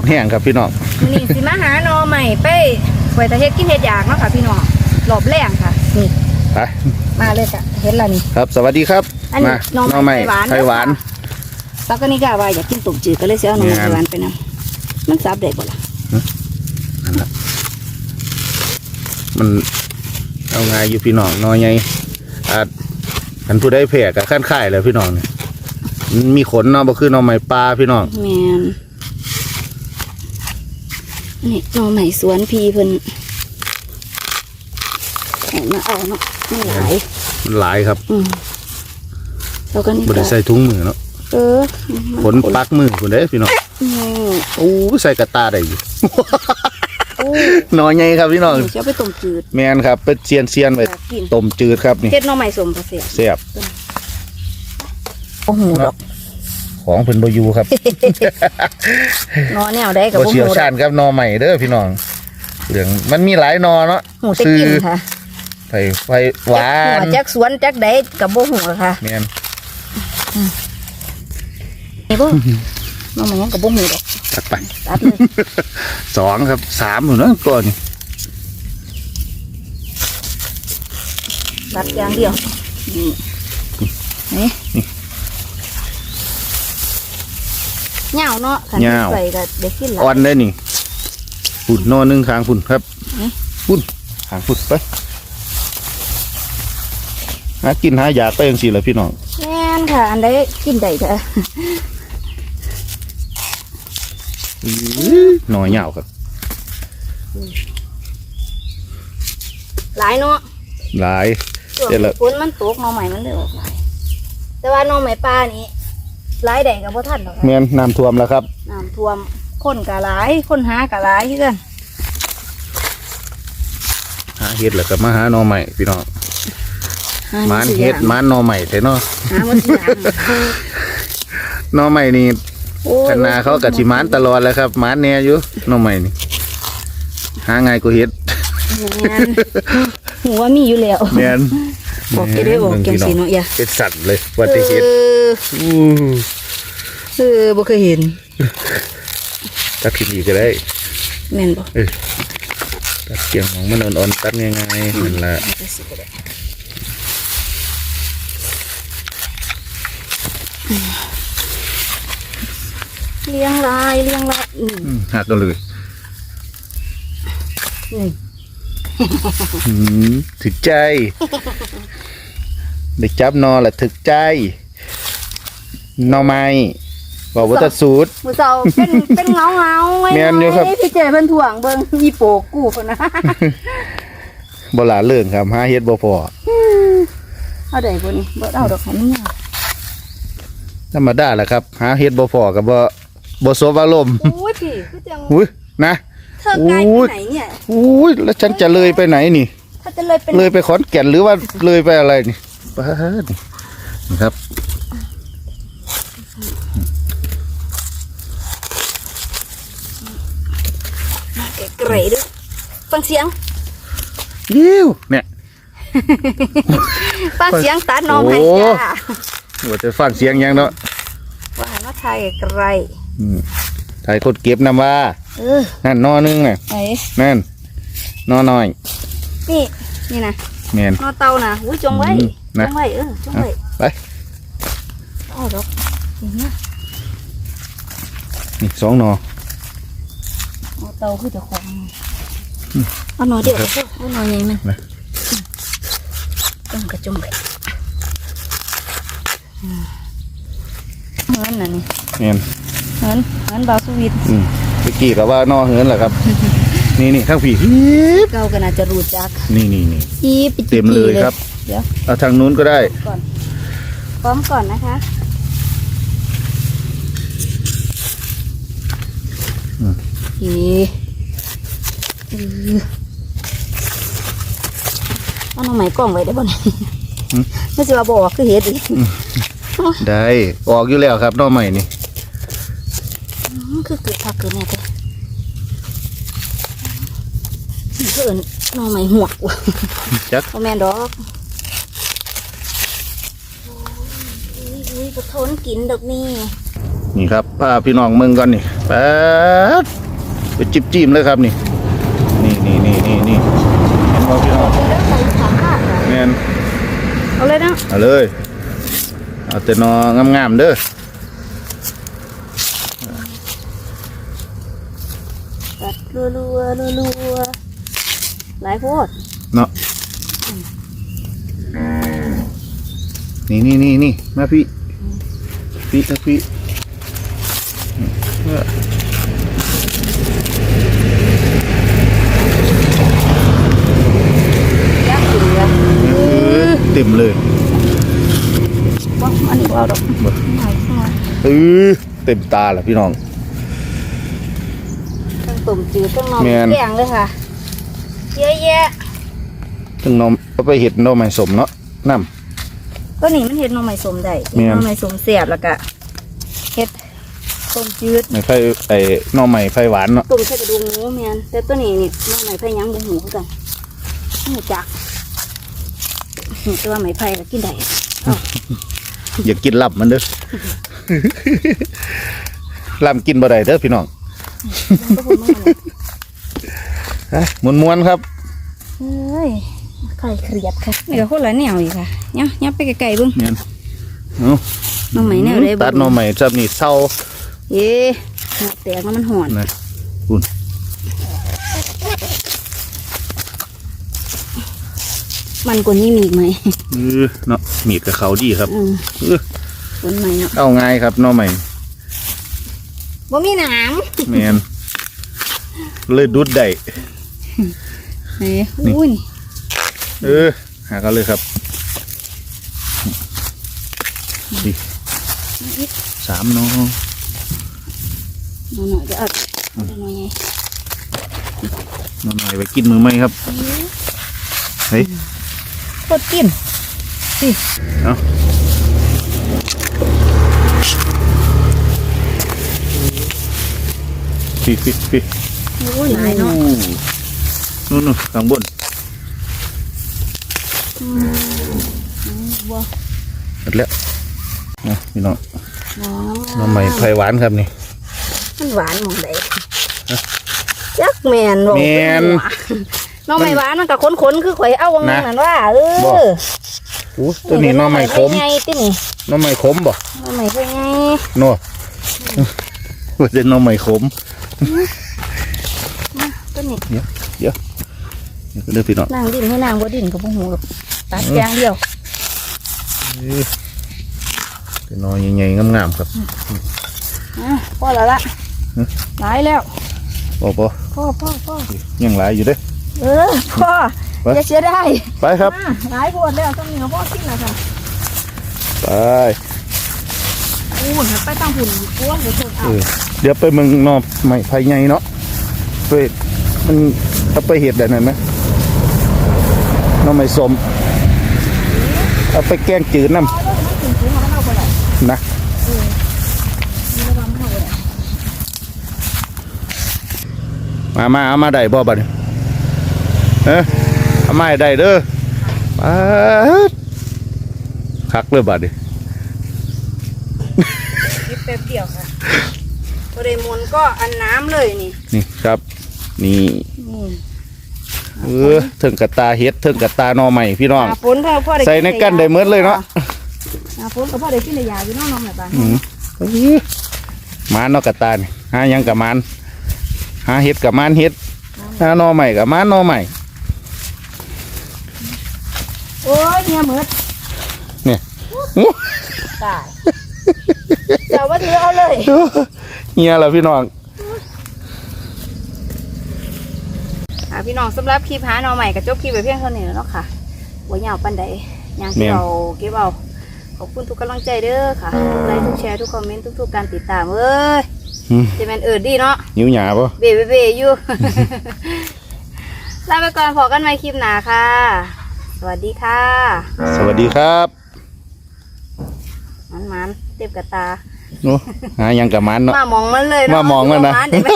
ดแห้งครับพี่น้องมื้อนี้สิมาหาหนอใหม่ไปไว้แต่เฮ็ดกินเฮ็ดอยากเนาะค่ะพี่น้องรอบแรงค่ะนี่ไปมาเลยค่ะเห็นแล้วนี่ ครับ สวัสดีครับอันนี้มาหน่อหน่อไม้ไม้ไข่ไข่หวาวหาน น แล้วก็นี่ก็ว่าอยากกินต้มจืดก็เลยสิเอาหน่อไม้แม่นไข่หวานไปนํมันสับได้บ่ล่ะมันเอาไงอยู่พี่น้องน้อยไงอาจอันผู้ได้แผลกับขั้นข่ายเลยพี่น้องเนี่ยมันมีขนเนาะบ่คือหน่อไม้ปลาพี่น้อง แม่น นี่หน่อไม้สวนพี่เพิ่นให้มาเอาเนาะมันหลายมันหลายครับอืมแล้วก็นี่บ่ก็ได้ใส่ถุงมือเนาะเออขนปักมือคุณเด้พี่น้องอืมโอ้ใส่กระตาได้อยู่โอ้น้อยไงครับพี่น้องเดี๋ยวจะเอาไปต้มจืดแมนครับเป็นเซียนเซียนๆไว้อยากกินต้มจืดครับนี่เฮ็ดหน่อไม้สมประเสริฐเสียบโอ้โหดอก ของเพิ่นบ่อยู่ครับหนอแนวได้กับบ่บ่เชี่ยวหูดชาอกญครับหนอใหม่เด้อพี่น้องเรื่องมันมีหลายหนอเนาะหูแต่กินค่ะไผ่ไฟหวาจักหันวจักสวนจักใดกับบ่หูหรอกค่ะแมนนี่บ่หน่อไม้ยังกับบ่หูดอกตัดไปตัดเลยสองครับสามอยู่เนาะก่อนนี่ตัดอย่างเดียวนี่นี่ เหงาเนาะคันใส่ก็ได้กินหลาอ่อยนได้นี่ฝุ่นนอหนึงข้างฝุ่นครับนี่ฝุ่นข้างฝุ่นไปหากินหาอยากไปจังซี่แหละพี่น้องแม่นค่ะ อันใดกินได้ค่ะหน่อยเหยาวครับ หลายเนาะหลาย ช่วงเดี๋ยวละ ฝนมันตกหน่อไม้มันเลยออกหลายแต่ว่าหน่อไม้ป่านี้ หลายแดงกับพ่ทันหรอกค่ะแมนน้ำท่วมแล้วครับ น้ำท่วมคนกะหลายคนหากะหลายคือกันหาเห็ดแล้วก็มาหาหน่อใหม่พี่น้องหาหมันสิเห็ดอย่างหมันหน่อใหม่แต่เนาะหาหมันสิอย่างหน่อใหม่นี่โอ้ย คณะเขากับสิหมันตลอดแล้วครับหมันแน่อยู่หน่อใหม่นี่หาง่ายกว่าเห็ดแม่นหัวมีอยู่แล้วแมนบอกจะได้บอกจังสีเนาะอย่า เป็นสัตว์เลยว่าจะเห็ดเอ ออู้เออบ่เคยเห็นตัดทิ้งอีกก็ได้แม่นบ่ตัดเกี่ยงของมันอ่อนๆตัดง่ายๆนั่นละเลี้ยงลายเลี้ยงลายอืมอืมหักกันเลยนี่อืมถึกใจ ได้จับนอละถึกใจ หนอไม้บอกว่าจะสูตรมื้อเช้าเป็นเป็นเงาเงาๆไว้แม่นอยู่ครับ พี่เจเพิ่นถ่วงเบิ่งอีโปกกูพุ่นนะบหลาเรื่องครับหาเฮ็ดบ่พอเอาได้บ่นี่บ่เอาดอกให้มันยาวธรรมดาแหละครับหาเฮ็ดบ่พอกับบ่บ่สบอารมณ์โอ้ยพี่คือจังอุ้ยนะ เธอไกลโอ้ไปยไหนเนี่ย อุ้ยแล้วฉันจะเลยไปไหนนี่ ถ้าจะเลยเป็นเลยไปขอนแก่นหรือว่าเลยไปอะไรนี่ป้าดนี่ครับ เกรดด้วยฟังเสียงยิ้วเนี่ย ฟังเสียงตัดน้องให้โอ้จ้าว่าจะฟังเสียงหยังเนาะว่าหันว่าไทยไกลอืมถ่ายคนเก็บนำว่าเออนั่นนอนึงน่ะไอ้นั่นนอน้อย นี่นี่นะแม่นนอเตานะอุ้ยจงไว้อืมจนะงไว้เออจงไว้ไปเอาดอกนี่นะนี่สองนอ นอเตาคือเจะของเอาหนอเดียวเอาเอาหนอใหญ่มันนะจงกระจงไว้อืมเฮินน่ะนี่แม่นเฮินเฮินบาวสวิตอืมเมื่อกี้ก็ว่านอเหินแหละครับ นี่นี่ทั้งผีฮิบเก่าก็น่าจะรู้จัก นี่นี่นี่อีปิดเต็มเลยครับ เดี๋ยวเอาทางนู้นก็ได้ก่อนพร้อมก่อนนะคะ อืม อีอือ เอาหน่อไม้กล่องไว้ได้บ่เนี่ยไม่ใช่ว่าบอกคือเฮ็ดอีกได้ออกอยู่แล้วครับนอใหม่นี่อืมคือเกิดผักเกิดแน่แต่นี่คือเอิ้นหน่อไม้หวกว่ะจักบ่แม่นดอกโอ้ยอุ้ยบ่ทนกินดอกนี่นี่ครับพาพี่น้องเมืองก่อนนี่ป๊ด ไปจิบจิ้มเลยครับนี่ นี่นี่นี่นี่นี่เห็นบ่พี่น้องเรื่องของสามารถแม่นเอาเลยนะเอาเลยเอาแต่นองามๆเด้อตัดรัวรัวรัวรัวๆหลายโพดเนาะนี่นี่นี่นี่มาพี่พี่นะพี่เออ ยักษ์เหลือ เออ เต็มเลยว่าอันนี้ว่าดอกไหนข้างเออเต็มตาละพี่น้องทั้งตุ่มจืดทั้งนอนแม่นแกงเลยค่ะเยอะแยะถึงนมเอาไปเห็ดนมใหม่สมเนาะน้ก็นี่มันเห็ดหน่อไม้สมได้แม่นหน่อไม้สมเสียบแล้วก็เห็ดต้มจืดำไม่ไผ่ไอ้นมใหม่ไผ่หวานเนาะต้มใส่กระดูกหมูแมนแต่ตัวนี้นี่หน่อไม้ไผ่ยังบ่หูคือกันหูจักนี่ ตัวไม้ไผ่ก็กินได้อย่ากินลับมันเด้อลำกินบ่ได้เด้อพี่น้องมันก็พูดมาเลยฮะม้วนๆครับเฮ้ยไข่เครียดค่ะนี่ก็คนละแนวอีกค่ะเนี่ยเนี่ยไปไกลๆเบิ่งเนี่ยเอาหน่อไม้แนวใดตัดนมใหม่จับนี่เศร้าเย้หัวแตกแล้วมันหอนนะคุณ มันกว่านี้มีอีกไหมเออเนาะมีดกับเขาดีครับอืมเออคนใหม่เนาะเอาง่ายครับนมใหม่บ่มีหนามแมนเลยดุดได้เฮ้ยอุ้ยนี่เออหากันเลยครับนี่สามน้อง หน่อยๆจะเอาเอาหน่อยไงน้องหน่อยไปกินมือไหมครับ เฮ้ย โคตรกินเอาพี่พี่พี่โอ้ยหลายเนาะนู่นนู่นข้างบนบัวหมดแล้วนะพี่น้องน้องน้องใหม่ไผ่หวานครับนี่มันหวานหมองใดจักแมนบอกแม่น น้องไม่หวานมันกับขนๆคือข่อยเอาวังนะนั่นว่าเอบ่อโอ้ตัวนี้น้องใหม่ขมไงตินี่น้องใหม่ขมบ่น้องใหม่เป็นไงนัวว่าจะน้องใหม่ขมตัวนี้นี่ก็เด้อพี่น้องนางดินให้นางบ่ดินกับพวกหูกับตัดแกงเดียวเป็นน้อยใหญ่ๆงามๆครับอะพอแล้วละฮะหลายแล้วพอพอพ่อพ่อพ่อยังหลายอยู่เด้อ เออพ่อไปอย่าเสียได้ไปครับอะหลายพวดแล้วต้องมีกับพ่อกินแล้วค่ะไปอู้หไปตั้งหุ่นกลัวจะชนเอาเออเดี๋ยวไปเมืองนอกใหม่ไผ่ใหญ่เนาะไปมันถ้าไปเห็ดแบบนั้นไหมน้องใหม่สมเอาไปแกงจืดน้เอาเลยมันถึงถึงมันเอาไปไหนำนะมีระวังมันเอาไปไหนมา มา เอามาได้บ่บัดนี้ เอ้เอามได้เด้อป๊าดคักเลยบัดนี้ยิบแป๊บเดียวค่ะพอได้มนก็อันน้ำเลยนี่ นี่ครับ นี่เออเถิงกระตาเฮ็ดเถิงกระตาหนอใหม่พี่น้องฝนพ่อพ่อได้ใส่ในกันได้เมิดเลยเนาะฝนกับพ่อได้กินได้ยาอยู่น้องน้องแม่บ้านอืมเอ้มานนอกกระตาเนี่ยหายังกับมานหาเฮ็ดกับมานเฮ็ดหาหนอใหม่กับมานหนอใหม่ โอ้ยเนี่ยเหมือดเนี่ยอู้ตายเจ้าว่าถือเอาเลยเฮียล่ะพี่น้องอะพี่น้องสำหรับคลิปหาหน่อใหม่กับจบคลิปไปเพียงเท่านี้แล้วเนาะค่ะว่ายาวปันใดอย่างที่เราเก็บเอาขอบคุณทุกกำลังใจเด้อค่ะทุกไลค์ทุกแชร์ทุกคอมเมนต์ทุกๆการติดตามเอ้ยอืมจะแมนเอิดดีเนาะหิวหยาปะเบเบเบอยู่ลาไปก่อนพอกันใหม่คลิปหนาค่ะ สวัสดีค่ะสวัสดีครับมันมันๆเต็มกระตาโอ้หาหยังกับมานเนาะ มามองมันเลยเนะมามองมันนะมองมันเดี๋ยวไม่